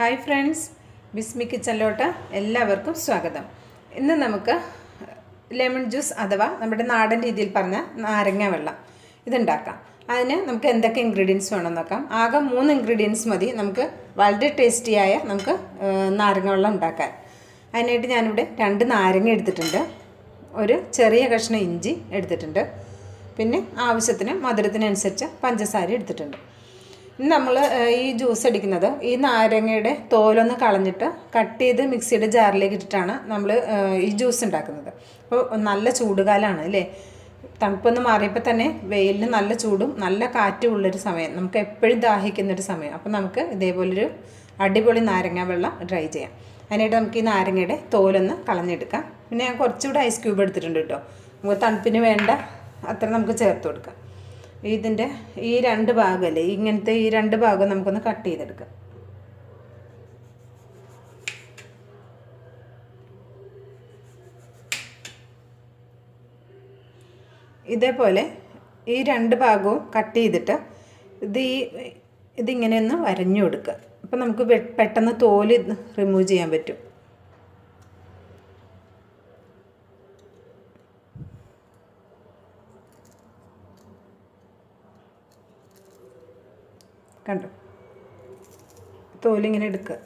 Hi friends ബിസ്മി കിച്ചനിലോട്ട് എല്ലാവർക്കും സ്വാഗതം. ഇന്ന് നമുക്ക് ലെമൺ ജ്യൂസ് അഥവാ നമ്മുടെ നാടൻ രീതിയിൽ പറഞ്ഞ നാരങ്ങ വെള്ളം ഇതുണ്ടാക്കാം. അതിന് നമുക്ക് എന്തൊക്കെ ഇൻഗ്രീഡിയൻസ് വേണം നോക്കാം. ആകെ മൂന്ന് ഇൻഗ്രീഡിയൻസ് മതി നമുക്ക് വളരെ ടേസ്റ്റിയായ നമുക്ക് നാരങ്ങ വെള്ളം ഉണ്ടാക്കാൻ. അതിനായിട്ട് ഞാനിവിടെ രണ്ട് നാരങ്ങ എടുത്തിട്ടുണ്ട്. ഒരു ചെറിയ കഷ്ണം ഇഞ്ചി എടുത്തിട്ടുണ്ട്. പിന്നെ ആവശ്യത്തിന് മധുരത്തിനനുസരിച്ച് പഞ്ചസാര എടുത്തിട്ടുണ്ട്. നമ്മൾ ഈ ജ്യൂസ് അടിക്കുന്നത് ഈ നാരങ്ങയുടെ തോലൊന്ന് കളഞ്ഞിട്ട് കട്ട് ചെയ്ത് മിക്സിയുടെ ജാറിലേക്ക് ഇട്ടിട്ടാണ് നമ്മൾ ഈ ജ്യൂസ് ഉണ്ടാക്കുന്നത്. അപ്പോൾ നല്ല ചൂടുകാലമാണ് അല്ലേ? തണുപ്പൊന്ന് മാറിയപ്പോൾ തന്നെ വെയിലിന് നല്ല ചൂടും നല്ല കാറ്റും ഉള്ളൊരു സമയം. നമുക്ക് എപ്പോഴും ദാഹിക്കുന്നൊരു സമയം. അപ്പോൾ നമുക്ക് ഇതേപോലൊരു അടിപൊളി നാരങ്ങ വെള്ളം ഡ്രൈ ചെയ്യാം. അതിനായിട്ട് നമുക്ക് ഈ നാരങ്ങയുടെ തോലൊന്ന് കളഞ്ഞെടുക്കാം. പിന്നെ ഞാൻ കുറച്ചുകൂടെ ഐസ് ക്യൂബ് എടുത്തിട്ടുണ്ട് കേട്ടോ. നമുക്ക് തണുപ്പിന് വേണ്ട അത്ര നമുക്ക് ചേർത്ത് കൊടുക്കാം. ഇതിന്റെ ഈ രണ്ട് ഭാഗമല്ലേ ഇങ്ങനത്തെ ഈ രണ്ട് ഭാഗം നമുക്കൊന്ന് കട്ട് ചെയ്തെടുക്കാം. ഇതേപോലെ ഈ രണ്ട് ഭാഗവും കട്ട് ചെയ്തിട്ട് ഇത് ഈ ഇതിങ്ങനെ ഒന്ന് വരഞ്ഞു കൊടുക്കുക. അപ്പം നമുക്ക് പെട്ടെന്ന് തോൽ റിമൂവ് ചെയ്യാൻ പറ്റും. കണ്ടോ. തോലിങ്ങനെ എടുക്കുക.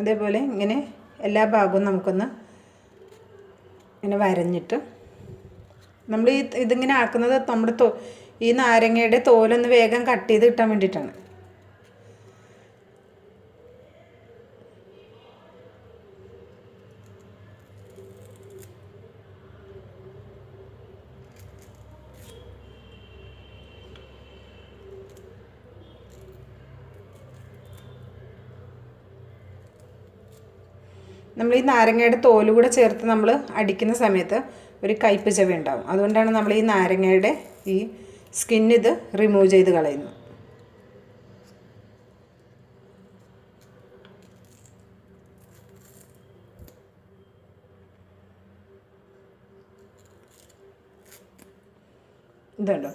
അതേപോലെ ഇങ്ങനെ എല്ലാ ഭാഗവും നമുക്കൊന്ന് ഇങ്ങനെ വരഞ്ഞിട്ട് നമ്മൾ ഈ ഇതിങ്ങനെ ആക്കുന്നത് നമ്മുടെ തോ ഈ നാരങ്ങയുടെ തോലൊന്ന് വേഗം കട്ട് ചെയ്ത് കിട്ടാൻ വേണ്ടിയിട്ടാണ്. നമ്മൾ ഈ നാരങ്ങയുടെ തോൽ കൂടെ ചേർത്ത് നമ്മൾ അടിക്കുന്ന സമയത്ത് ഒരു കയ്പ്പ് ചെവി ഉണ്ടാവും. അതുകൊണ്ടാണ് നമ്മൾ ഈ നാരങ്ങയുടെ ഈ സ്കിൻ ഇത് റിമൂവ് ചെയ്ത് കളയുന്നത്. ഇതുണ്ടോ?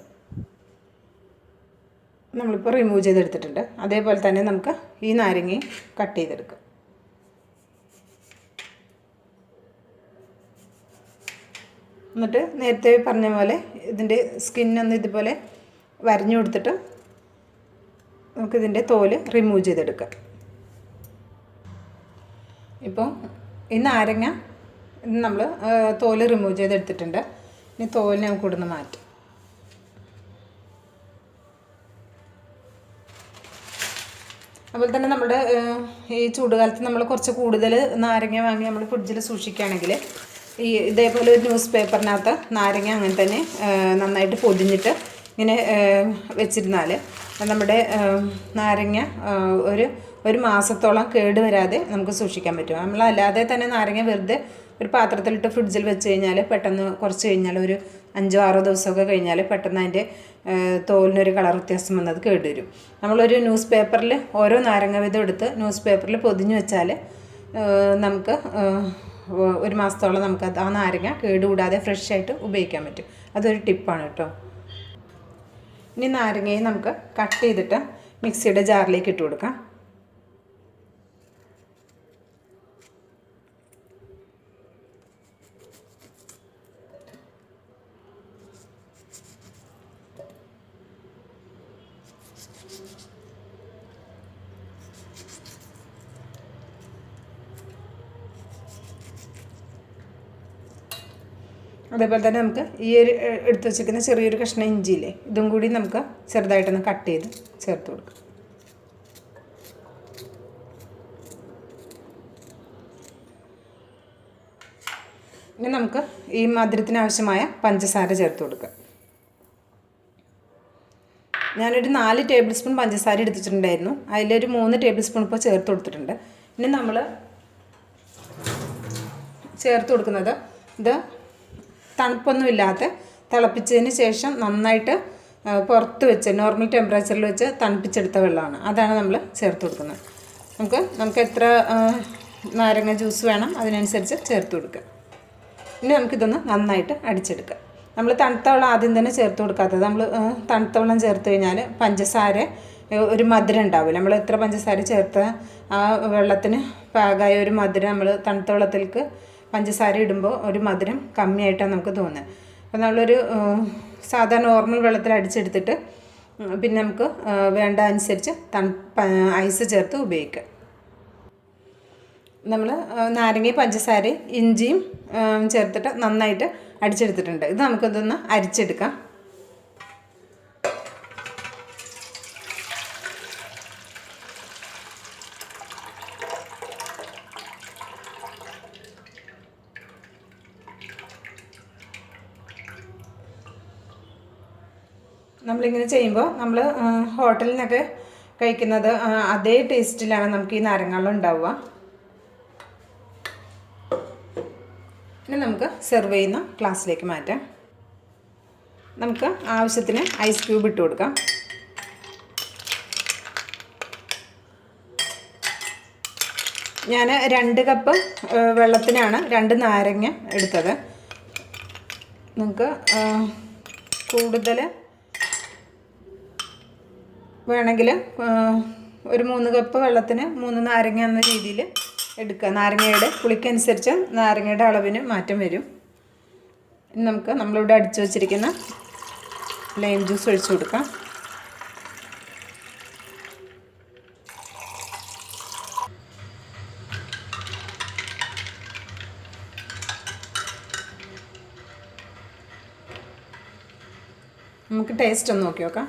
നമ്മളിപ്പോൾ റിമൂവ് ചെയ്തെടുത്തിട്ടുണ്ട്. അതേപോലെ തന്നെ നമുക്ക് ഈ നാരങ്ങയും കട്ട് ചെയ്തെടുക്കാം. എന്നിട്ട് നേരത്തെ പറഞ്ഞ പോലെ ഇതിന്റെ സ്കിന്നൊന്ന് ഇതുപോലെ വരഞ്ഞു കൊടുത്തിട്ട് നമുക്കിതിന്റെ തോൽ റിമൂവ് ചെയ്തെടുക്കാം. ഇപ്പോൾ ഈ നാരങ്ങ നമ്മൾ തോൽ റിമൂവ് ചെയ്തെടുത്തിട്ടുണ്ട്. ഇനി തോലിനെ നമുക്ക് ഇവിടുന്ന് മാറ്റാം. അതുപോലെ തന്നെ നമ്മുടെ ഈ ചൂടുകാലത്ത് നമ്മൾ കുറച്ച് കൂടുതൽ നാരങ്ങ വാങ്ങി നമ്മൾ ഫ്രിഡ്ജിൽ സൂക്ഷിക്കുകയാണെങ്കിൽ ഈ ഇതേപോലെ ഒരു ന്യൂസ് പേപ്പറിനകത്ത് നാരങ്ങ അങ്ങനെ തന്നെ നന്നായിട്ട് പൊതിഞ്ഞിട്ട് ഇങ്ങനെ വെച്ചിരുന്നാൽ നമ്മുടെ നാരങ്ങ ഒരു ഒരു മാസത്തോളം കേട് വരാതെ നമുക്ക് സൂക്ഷിക്കാൻ പറ്റും. നമ്മൾ അല്ലാതെ തന്നെ നാരങ്ങ വെറുതെ ഒരു പാത്രത്തിലിട്ട് ഫ്രിഡ്ജിൽ വെച്ച് കഴിഞ്ഞാൽ പെട്ടെന്ന് കുറച്ച് കഴിഞ്ഞാൽ ഒരു അഞ്ചോ ആറോ ദിവസമൊക്കെ കഴിഞ്ഞാൽ പെട്ടെന്ന് അതിന്റെ തോലിനൊരു കളർ വ്യത്യാസം വന്നത് കേടുവരും നമ്മളൊരു ന്യൂസ് പേപ്പറിൽ ഓരോ നാരങ്ങ വിധം എടുത്ത് ന്യൂസ് പേപ്പറിൽ പൊതിഞ്ഞ് വെച്ചാൽ നമുക്ക് ഒരു മാസത്തോളം നമുക്ക് ആ നാരങ്ങ കേടുകൂടാതെ ഫ്രഷ് ആയിട്ട് ഉപയോഗിക്കാൻ പറ്റും. അതൊരു ടിപ്പാണ് കേട്ടോ. ഇനി നാരങ്ങയെ നമുക്ക് കട്ട് ചെയ്തിട്ട് മിക്സിയുടെ ജാറിലേക്ക് ഇട്ട് കൊടുക്കാം. അതേപോലെ തന്നെ നമുക്ക് ഈ ഒരു എടുത്തു വെച്ചിരിക്കുന്ന ചെറിയൊരു കഷ്ണം ഇഞ്ചിയില്ലേ ഇതും കൂടി നമുക്ക് ചെറുതായിട്ടൊന്ന് കട്ട് ചെയ്ത് ചേർത്ത് കൊടുക്കാം. ഇനി നമുക്ക് ഈ മധുരത്തിന് ആവശ്യമായ പഞ്ചസാര ചേർത്ത് കൊടുക്കാം. ഞാനൊരു നാല് ടേബിൾ സ്പൂൺ പഞ്ചസാര എടുത്തിട്ടുണ്ടായിരുന്നു. അതിലൊരു മൂന്ന് ടേബിൾ സ്പൂൺ ഇപ്പോൾ ചേർത്ത് കൊടുത്തിട്ടുണ്ട്. ഇനി നമ്മൾ ചേർത്ത് കൊടുക്കുന്നത് ഇത് തണുപ്പൊന്നും ഇല്ലാത്ത തിളപ്പിച്ചതിന് ശേഷം നന്നായിട്ട് പുറത്ത് വെച്ച് നോർമൽ ടെമ്പറേച്ചറിൽ വെച്ച് തണുപ്പിച്ചെടുത്ത വെള്ളമാണ്. അതാണ് നമ്മൾ ചേർത്ത് കൊടുക്കുന്നത്. നമുക്ക് നമുക്ക് എത്ര നാരങ്ങ ജ്യൂസ് വേണം അതിനനുസരിച്ച് ചേർത്ത് കൊടുക്കുക ഇനി നമുക്കിതൊന്ന് നന്നായിട്ട് അടിച്ചെടുക്കാം. നമ്മൾ തണുത്ത വെള്ളം ആദ്യം തന്നെ ചേർത്ത് കൊടുക്കാത്തത്. നമ്മൾ തണുത്ത വെള്ളം ചേർത്ത് കഴിഞ്ഞാൽ പഞ്ചസാര ഒരു മധുരം ഉണ്ടാവില്ല. നമ്മൾ എത്ര പഞ്ചസാര ചേർത്ത് ആ വെള്ളത്തിന് പാകമായ ഒരു മധുരം നമ്മൾ തണുത്ത വെള്ളത്തിലേക്ക് പഞ്ചസാര ഇടുമ്പോൾ ഒരു മധുരം കമ്മിയായിട്ടാണ് നമുക്ക് തോന്നുന്നത്. അപ്പോൾ നമ്മളൊരു സാധാരണ സാധാ നോർമൽ വെള്ളത്തിൽ അടിച്ചെടുത്തിട്ട് പിന്നെ നമുക്ക് വേണ്ട അനുസരിച്ച് തണുപ്പ് ഐസ് ചേർത്ത് ഉപയോഗിക്കാം. നമ്മൾ നാരങ്ങയും പഞ്ചസാരയും ഇഞ്ചിയും ചേർത്തിട്ട് നന്നായിട്ട് അടിച്ചെടുത്തിട്ടുണ്ട്. ഇത് നമുക്കിതൊന്ന് അരിച്ചെടുക്കാം. നമ്മളിങ്ങനെ ചെയ്യുമ്പോൾ നമ്മൾ ഹോട്ടലിൽ നിന്നൊക്കെ കഴിക്കുന്നത് അതേ ടേസ്റ്റിലാണ് നമുക്ക് ഈ നാരങ്ങാവെള്ളം ഉണ്ടാവുക. ഇനി നമുക്ക് സെർവ് ചെയ്യുന്ന ഗ്ലാസ്സിലേക്ക് മാറ്റാം. നമുക്ക് ആവശ്യത്തിന് ഐസ് ക്യൂബ് ഇട്ട് കൊടുക്കാം. ഞാൻ രണ്ട് കപ്പ് വെള്ളത്തിനാണ് രണ്ട് നാരങ്ങ എടുത്തത്. നിങ്ങൾക്ക് കൂടുതൽ വേണമെങ്കിൽ ഒരു മൂന്ന് കപ്പ് വെള്ളത്തിന് മൂന്ന് നാരങ്ങ എന്ന രീതിയിൽ എടുക്കുക. നാരങ്ങയുടെ പുളിക്കനുസരിച്ച് നാരങ്ങയുടെ അളവിന് മാറ്റം വരും. ഇനി നമുക്ക് നമ്മളിവിടെ അടിച്ചു വച്ചിരിക്കുന്ന ലൈം ജ്യൂസ് ഒഴിച്ചു കൊടുക്കാം. നമുക്ക് ടേസ്റ്റ് ഒന്ന് നോക്കി നോക്കാം.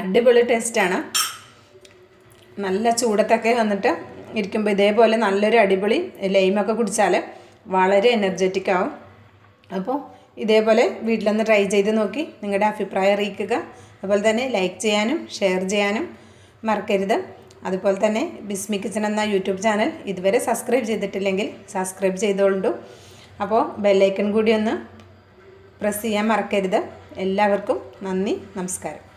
അടിപൊളി ടേസ്റ്റാണ് നല്ല ചൂടത്തൊക്കെ വന്നിട്ട് ഇരിക്കുമ്പോൾ ഇതേപോലെ നല്ലൊരു അടിപൊളി ലൈമൊക്കെ കുടിച്ചാൽ വളരെ എനർജറ്റിക് ആവും. അപ്പോൾ ഇതേപോലെ വീട്ടിലൊന്ന് ട്രൈ ചെയ്ത് നോക്കി നിങ്ങളുടെ അഭിപ്രായം അറിയിക്കുക. അതുപോലെ തന്നെ ലൈക്ക് ചെയ്യാനും ഷെയർ ചെയ്യാനും മറക്കരുത്. അതുപോലെ തന്നെ ബിസ്മി കിച്ചൺ എന്ന യൂട്യൂബ് ചാനൽ ഇതുവരെ സബ്സ്ക്രൈബ് ചെയ്തിട്ടില്ലെങ്കിൽ സബ്സ്ക്രൈബ് ചെയ്തോളൂ. അപ്പോൾ ബെല്ലൈക്കൺ കൂടി ഒന്ന് പ്രസ് ചെയ്യാൻ മറക്കരുത്. എല്ലാവർക്കും നന്ദി നമസ്കാരം.